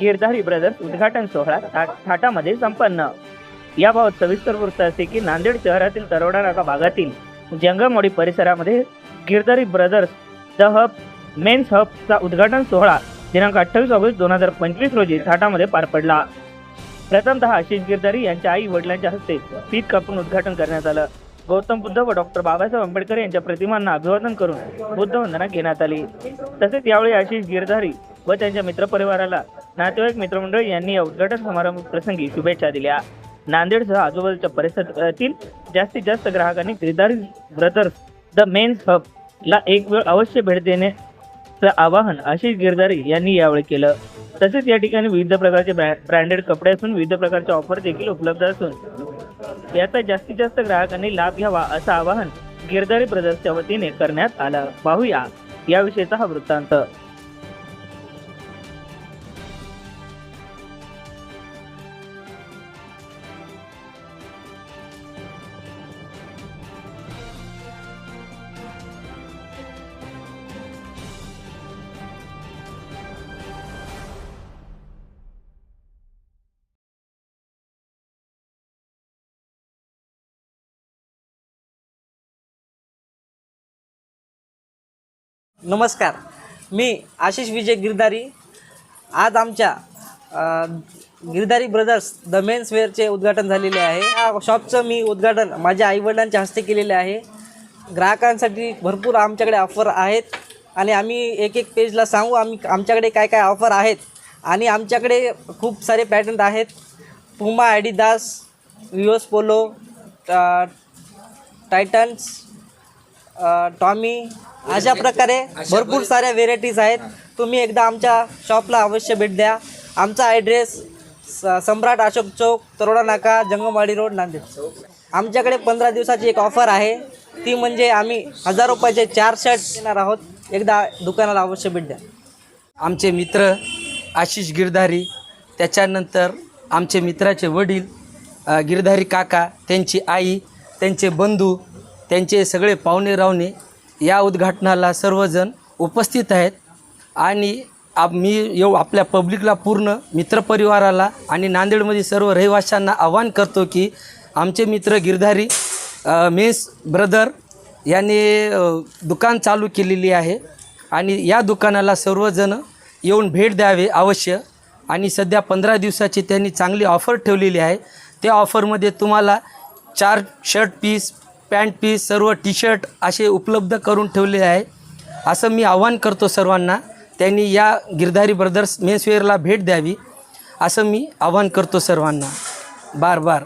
Girdhari brothers उद्घाटन सोहळा था- थाटामध्ये संपन्न. याबाबत सविस्तर वृत्त असे की नांदेड शहरातील तरोडा नाका भागातील जंगमोडी परिसरामध्ये Girdhari brothers the hub men's हबचा उद्घाटन सोहळा दिनांक अठ्ठावीस ऑगस्ट दोन हजार पंचवीस रोजी थाटामध्ये पार पडला. प्रथमतः आशिष गिरधारी यांच्या आई वडिलांच्या हस्ते पीठ कापून उद्घाटन करण्यात आलं. गौतम बुद्ध व डॉक्टर बाबासाहेब आंबेडकर यांच्या प्रतिमांना अभिवादन करून बुद्धवंदना घेण्यात आली. तसेच यावेळी आशिष गिरधारी व त्यांच्या मित्रपरिवाराला नातेवाईक मित्रमंडळ यांनी या उद्घाटन समारंभ प्रसंगी शुभेच्छा दिल्या. नांदेडसह आजूबाजूच्या परिसरातील जास्तीत जास्त ग्राहकांनी Girdhari brothers the men's hub ला एक वेळ अवश्य भेट देण्याचं आवाहन आशिष गिरधारी यांनी यावेळी केलं. तसेच या ठिकाणी विविध प्रकारचे ब्रँडेड कपडे असून विविध प्रकारच्या ऑफर देखील उपलब्ध असून याचा जास्तीत जास्त ग्राहकांनी लाभ घ्यावा असं आवाहन गिरधारी ब्रदर्सच्या वतीने करण्यात आलं. पाहूया. याविषयीचा हा वृत्तांत. नमस्कार. मी आशिष विजय गिरधारी. आज आमच्या गिरधारी ब्रदर्स द मेन्स वेअरचे उद्घाटन झालेले आहे. या शॉपचं मी उद्घाटन माझ्या आईवडिलांच्या हस्ते केलेले आहे. ग्राहकांसाठी भरपूर आमच्याकडे ऑफर आहेत आणि आम्ही एक एक पेजला सांगू आम्ही आमच्याकडे काय काय ऑफर आहेत. आणि आमच्याकडे खूप सारे पॅटर्न आहेत. पुमा ॲडिदास विओस पोलो टायटन्स टॉमी अशा प्रकारे भरपूर साऱ्या व्हेरायटीज आहेत. तुम्ही एकदा आमच्या शॉपला अवश्य भेट द्या. आमचा ॲड्रेस स- सम्राट अशोक चौक तरोडा नाका जंगमवाडी रोड नांदेड. आमच्याकडे पंधरा दिवसाची एक ऑफर आहे. ती म्हणजे आम्ही हजार रुपयाचे चार शर्ट देणार आहोत. एकदा दुकानाला अवश्य भेट द्या. आमचे मित्र आशिष गिरधारी त्याच्यानंतर आमचे मित्राचे वडील गिरधारी काका त्यांची आई त्यांचे बंधू त्यांचे सगळे पाहुणे रावणे या उद्घाटनाला सर्वजण उपस्थित आहेत. आणि आप मी येऊ आपल्या पब्लिकला पूर्ण मित्रपरिवाराला आणि नांदेडमधील सर्व रहिवाशांना आवाहन करतो की आमचे मित्र गिरधारी मेस ब्रदर यांनी दुकान चालू केलेली आहे. आणि या दुकानाला सर्वजण येऊन भेट द्यावे अवश्य. आणि सध्या पंधरा दिवसाची त्यांनी चांगली ऑफर ठेवलेली आहे. त्या ऑफरमध्ये तुम्हाला चार शर्ट पीस पॅन्ट पीस सर्व टी शर्ट असे उपलब्ध करून ठेवले आहे. असं मी आवाहन करतो सर्वांना. त्यांनी या गिरधारी ब्रदर्स मेन्सवेअरला भेट द्यावी. असं मी आवाहन करतो सर्वांना. बार बार